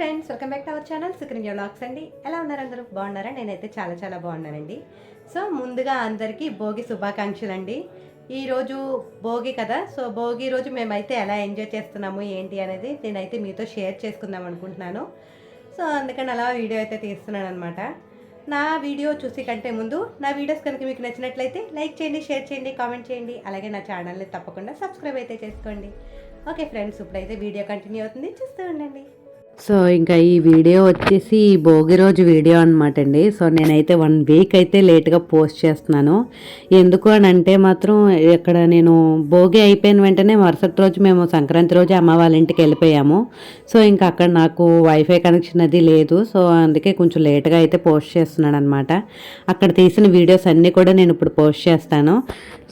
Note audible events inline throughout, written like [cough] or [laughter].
Friends welcome back to our channel సుక్రింజ blogs అండి. ఎలా ఉన్నారు అందరూ? బాగున్నారా? నేనైతే చాలా చాలా బాగున్నానండి. సో ముందుగా అందరికీ భోగి శుభాకాంక్షలు అండి ఈరోజు భోగి కదా సో భోగి రోజు మేమైతే ఎలా ఎంజాయ్ చేస్తున్నాము ఏంటి అనేది నేనైతే మీతో షేర్ చేసుకుందాం అనుకుంటున్నాను. సో అందుకని అలా వీడియో అయితే తీస్తున్నాను అనమాట నా వీడియో చూసి కంటే ముందు నా వీడియోస్ కనుక మీకు నచ్చినట్లయితే లైక్ చేయండి షేర్ చేయండి కామెంట్ చేయండి. అలాగే నా ఛానల్ని తప్పకుండా సబ్స్క్రైబ్ అయితే చేసుకోండి. ఓకే ఫ్రెండ్స్ ఇప్పుడైతే వీడియో కంటిన్యూ అవుతుంది. చూస్తూ ఉండండి. సో ఇంకా ఈ వీడియో వచ్చేసి భోగి రోజు వీడియో అనమాట అండి. సో నేనైతే వన్ వీక్ అయితే లేట్గా పోస్ట్ చేస్తున్నాను. ఎందుకు అని అంటే మాత్రం ఇక్కడ నేను భోగి అయిపోయిన వెంటనే మరుసటి రోజు మేము సంక్రాంతి రోజు అమ్మ వాళ్ళ ఇంటికి వెళ్ళిపోయాము. సో ఇంకా అక్కడ నాకు వైఫై కనెక్షన్ అది లేదు. సో అందుకే కొంచెం లేట్గా అయితే పోస్ట్ చేస్తున్నాను అనమాట అక్కడ తీసిన వీడియోస్ అన్నీ కూడా నేను ఇప్పుడు పోస్ట్ చేస్తాను.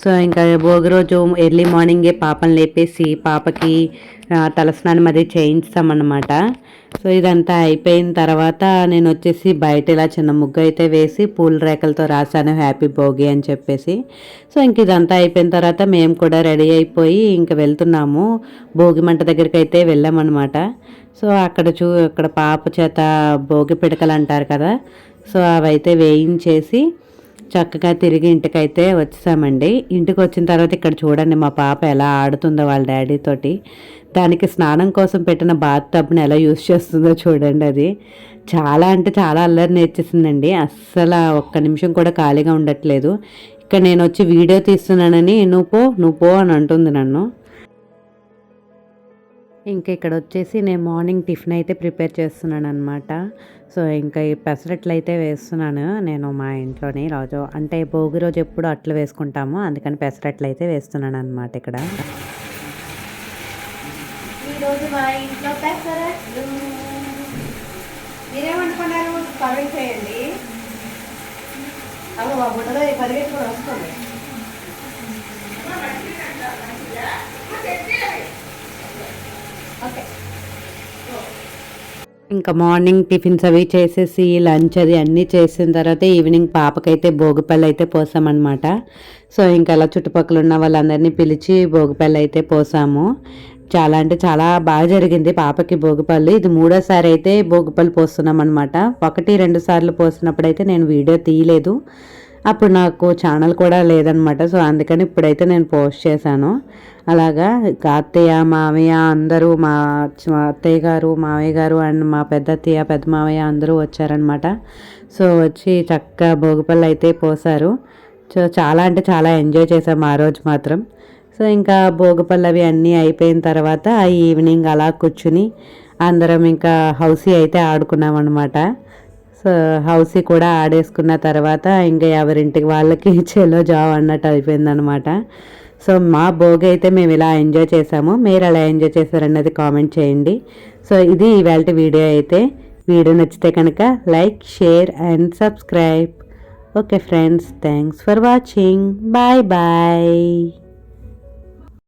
సో ఇంకా భోగి రోజు ఎర్లీ మార్నింగే పాపని లేపేసి పాపకి తలస్నానం అది చేయించామన్నమాట సో ఇదంతా అయిపోయిన తర్వాత నేను వచ్చేసి బయట ఇలా చిన్న ముగ్గు అయితే వేసి పూల రేఖలతో రాశాను హ్యాపీ భోగి అని చెప్పేసి. సో ఇంక ఇదంతా అయిపోయిన తర్వాత మేము కూడా రెడీ అయిపోయి ఇంక వెళ్తున్నాము. భోగి మంట దగ్గరికి అయితే వెళ్ళామన్నమాట. సో అక్కడ చూ అక్కడ పాప చేత భోగి పిడకలు అంటారు కదా సో అవైతే వేయించేసి చక్కగా తిరిగి ఇంటికైతే వచ్చేసామండి. ఇంటికి వచ్చిన తర్వాత ఇక్కడ చూడండి మా పాప ఎలా ఆడుతుందో వాళ్ళ డాడీ తోటి. దానికి స్నానం కోసం పెట్టిన బాత్ టబ్ని ఎలా యూస్ చేస్తుందో చూడండి అది. చాలా అంటే చాలా అల్లరి నేర్చేసిందండి. అస్సలు ఒక్క నిమిషం కూడా ఖాళీగా ఉండట్లేదు. ఇక్కడ నేను వచ్చి వీడియో తీస్తున్నానని నువ్వు పో నువ్వు పో అని అంటుంది నన్ను. ఇంకా ఇక్కడ వచ్చేసి నేను మార్నింగ్ టిఫిన్ అయితే ప్రిపేర్ చేస్తున్నాను అనమాట సో ఇంకా ఈ పెసరట్లు అయితే వేస్తున్నాను నేను మా ఇంట్లోనే రోజు. అంటే భోగి రోజు ఎప్పుడు అట్లు వేసుకుంటాము అందుకని పెసరట్లు అయితే వేస్తున్నాను అనమాట ఇక్కడ. ఈరోజు మా ఇంట్లో పెసరట్లు. మీరేమనుకున్నారు కామెంట్ చేయండి అవి మా పరిగెత్తుకొని వస్తుంది. ఇంకా మార్నింగ్ టిఫిన్స్ అవి చేసేసి లంచ్ అది అన్నీ చేసిన తర్వాత ఈవినింగ్ పాపకైతే భోగిపల్లి అయితే పోసామన్నమాట. సో ఇంకా అలా చుట్టుపక్కల ఉన్న వాళ్ళందరినీ పిలిచి భోగిపల్లి అయితే పోసాము. చాలా అంటే చాలా బాగా జరిగింది పాపకి భోగిపల్లి ఇది మూడోసారి అయితే భోగిపల్లి పోస్తున్నాం అనమాట ఒకటి రెండు సార్లు పోసినప్పుడు అయితే నేను వీడియో తీయలేదు. అప్పుడు నాకు ఛానల్ కూడా లేదనమాట సో అందుకని ఇప్పుడైతే నేను పోస్ట్ చేశాను. అలాగా అత్తయ్య మామయ్య అందరూ మా అత్తయ్య గారు మామయ్య గారు అండ్ మా పెద్ద అత్తయ్య పెద్ద మామయ్య అందరూ వచ్చారనమాట సో వచ్చి చక్కగా భోగిపల్లి అయితే పోసారు. సో చాలా అంటే చాలా ఎంజాయ్ చేసాము ఆ రోజు మాత్రం. సో ఇంకా భోగిపల్లి అవి అన్నీ అయిపోయిన తర్వాత ఈవినింగ్ అలా కూర్చుని అందరం ఇంకా హౌసీ అయితే ఆడుకున్నాం అనమాట సో హౌసీ కూడా ఆడేసుకున్న తర్వాత ఇంకా ఎవరింటికి వాళ్ళకి [laughs] చెలో జాబ్ అన్నట్టు అయిపోయిందనమాట సో మా భోగి అయితే మేము ఇలా ఎంజాయ్ చేసాము మీరు ఎలా ఎంజాయ్ చేశారన్నది కామెంట్ చేయండి. సో ఇది ఇవాళ వీడియో అయితే. వీడియో నచ్చితే కనుక like share and subscribe. Okay friends thanks for watching. Bye bye.